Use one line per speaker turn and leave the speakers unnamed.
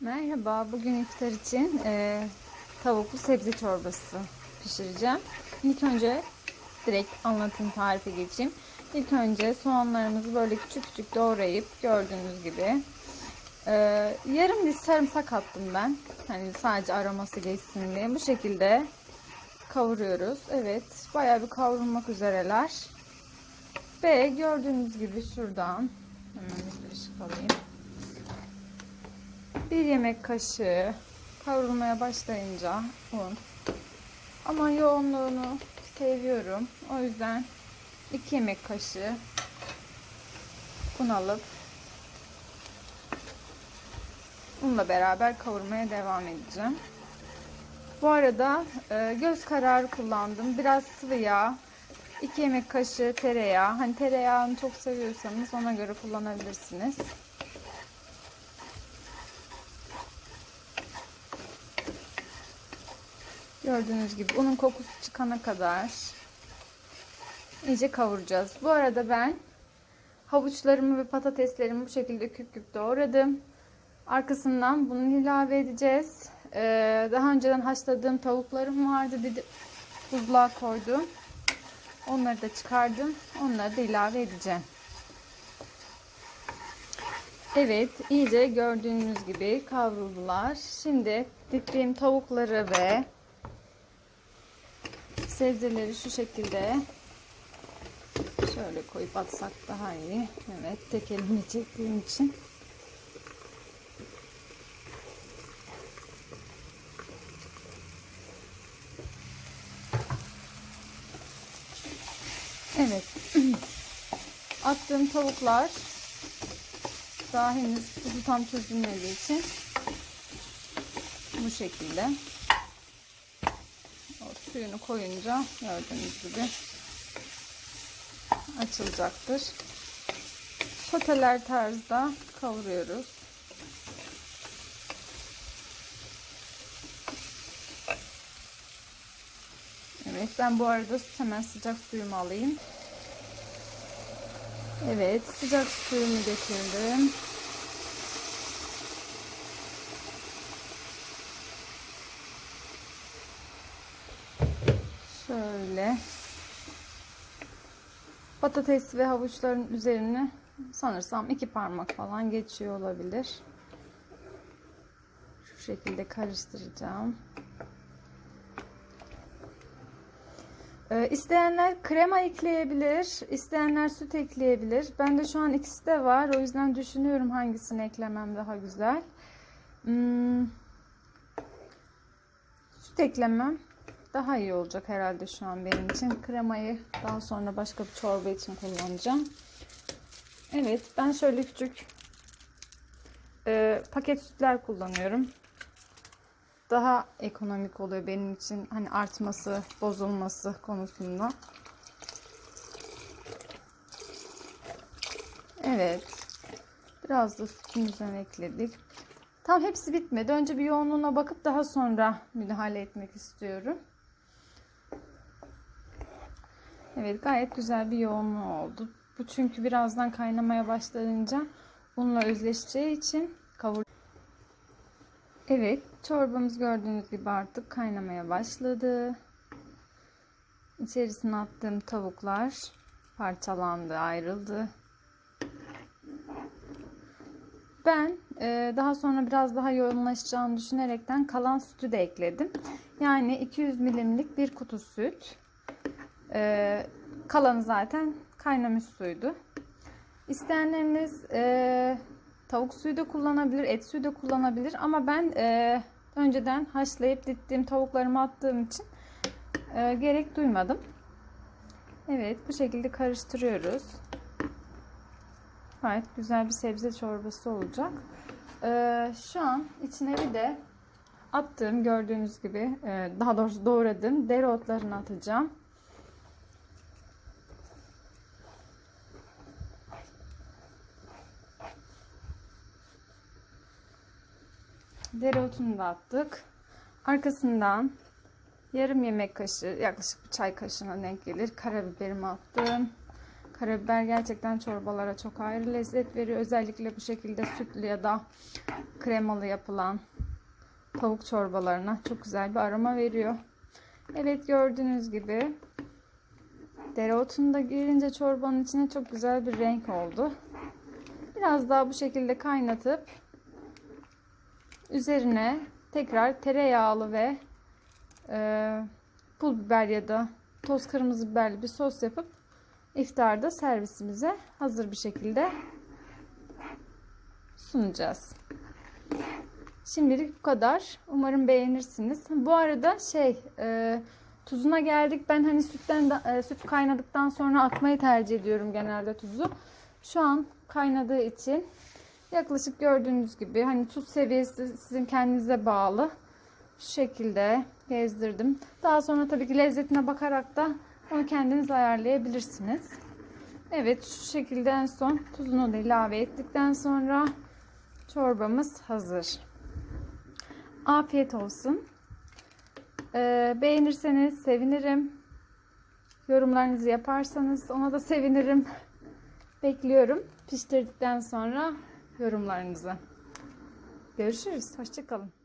Merhaba, bugün iftar için e, tavuklu sebze çorbası pişireceğim. İlk önce direkt anlatım tarife geçeyim. İlk önce soğanlarımızı böyle küçük küçük doğrayıp gördüğünüz gibi e, yarım diş sarımsak attım ben. Hani sadece aroması geçsin diye. Bu şekilde kavuruyoruz. Evet, bayağı bir kavrulmak üzereler. Ve gördüğünüz gibi şuradan hemen bir ışık alayım. Bir yemek kaşığı kavrulmaya başlayınca un. Ama yoğunluğunu seviyorum. O yüzden 2 yemek kaşığı un alıp unla beraber kavurmaya devam edeceğim. Bu arada e, göz kararı kullandım. Biraz sıvı yağ, 2 yemek kaşığı tereyağı. Hani tereyağını çok seviyorsanız ona göre kullanabilirsiniz. Gördüğünüz gibi unun kokusu çıkana kadar iyice kavuracağız. Bu arada ben havuçlarımı ve patateslerimi bu şekilde küp küp doğradım. Arkasından bunu ilave edeceğiz. Ee, daha önceden haşladığım tavuklarım vardı. Dedi, buzluğa koydum. Onları da çıkardım. Onları da ilave edeceğim. Evet, iyice gördüğünüz gibi kavruldular. Şimdi diktiğim tavukları ve sebzeleri şu şekilde şöyle koyup atsak daha iyi. Evet, tek elimle çektiğim için. Evet. Attığım tavuklar daha henüz tuzu tam çözülmediği için bu şekilde suyunu koyunca gördüğünüz gibi açılacaktır. Soteler tarzda kavuruyoruz. Evet ben bu arada hemen sıcak suyumu alayım. Evet sıcak suyumu getirdim. Şöyle patates ve havuçların üzerine sanırsam iki parmak falan geçiyor olabilir. Şu şekilde karıştıracağım. Ee, isteyenler krema ekleyebilir, isteyenler süt ekleyebilir. Ben de şu an ikisi de var. O yüzden düşünüyorum hangisini eklemem daha güzel. Hmm, süt eklemem daha iyi olacak herhalde şu an benim için. Kremayı daha sonra başka bir çorba için kullanacağım. Evet, ben şöyle küçük e, paket sütler kullanıyorum daha ekonomik oluyor benim için. Hani artması, bozulması konusunda. Evet. Biraz da sütün üzerine ekledik. Tam hepsi bitmedi. Önce bir yoğunluğuna bakıp daha sonra müdahale etmek istiyorum. Evet gayet güzel bir yoğunluğu oldu. Bu çünkü birazdan kaynamaya başlayınca unla özleşeceği için kavur Evet, çorbamız gördüğünüz gibi artık kaynamaya başladı. İçerisine attığım tavuklar parçalandı, ayrıldı. Ben e, daha sonra biraz daha yoğunlaşacağını düşünerekten kalan sütü de ekledim. Yani 200 milimlik bir kutu süt. E, kalanı zaten kaynamış suydu. İsteyenleriniz e, Tavuk suyu da kullanabilir, et suyu da kullanabilir. Ama ben e, önceden haşlayıp dittiğim tavuklarımı attığım için e, gerek duymadım. Evet bu şekilde karıştırıyoruz. Gayet güzel bir sebze çorbası olacak. E, şu an içine bir de attığım gördüğünüz gibi e, daha doğrusu doğradığım dereotlarını atacağım. Dereotunu da attık. Arkasından yarım yemek kaşığı yaklaşık bir çay kaşığına denk gelir. Karabiberimi attım. Karabiber gerçekten çorbalara çok ayrı lezzet veriyor. Özellikle bu şekilde sütlü ya da kremalı yapılan tavuk çorbalarına çok güzel bir aroma veriyor. Evet gördüğünüz gibi dereotunu da girince çorbanın içine çok güzel bir renk oldu. Biraz daha bu şekilde kaynatıp üzerine tekrar tereyağlı ve e, pul biber ya da toz kırmızı biberli bir sos yapıp iftarda servisimize hazır bir şekilde sunacağız. Şimdilik bu kadar. Umarım beğenirsiniz. Bu arada şey e, tuzuna geldik. Ben hani sütten e, süt kaynadıktan sonra atmayı tercih ediyorum genelde tuzu. Şu an kaynadığı için yaklaşık gördüğünüz gibi hani tuz seviyesi sizin kendinize bağlı. Şu şekilde gezdirdim. Daha sonra tabii ki lezzetine bakarak da onu kendiniz ayarlayabilirsiniz. Evet şu şekilde en son tuzunu da ilave ettikten sonra çorbamız hazır. Afiyet olsun. Ee, beğenirseniz sevinirim. Yorumlarınızı yaparsanız ona da sevinirim. Bekliyorum. Pişirdikten sonra yorumlarınızı. Görüşürüz. Hoşçakalın.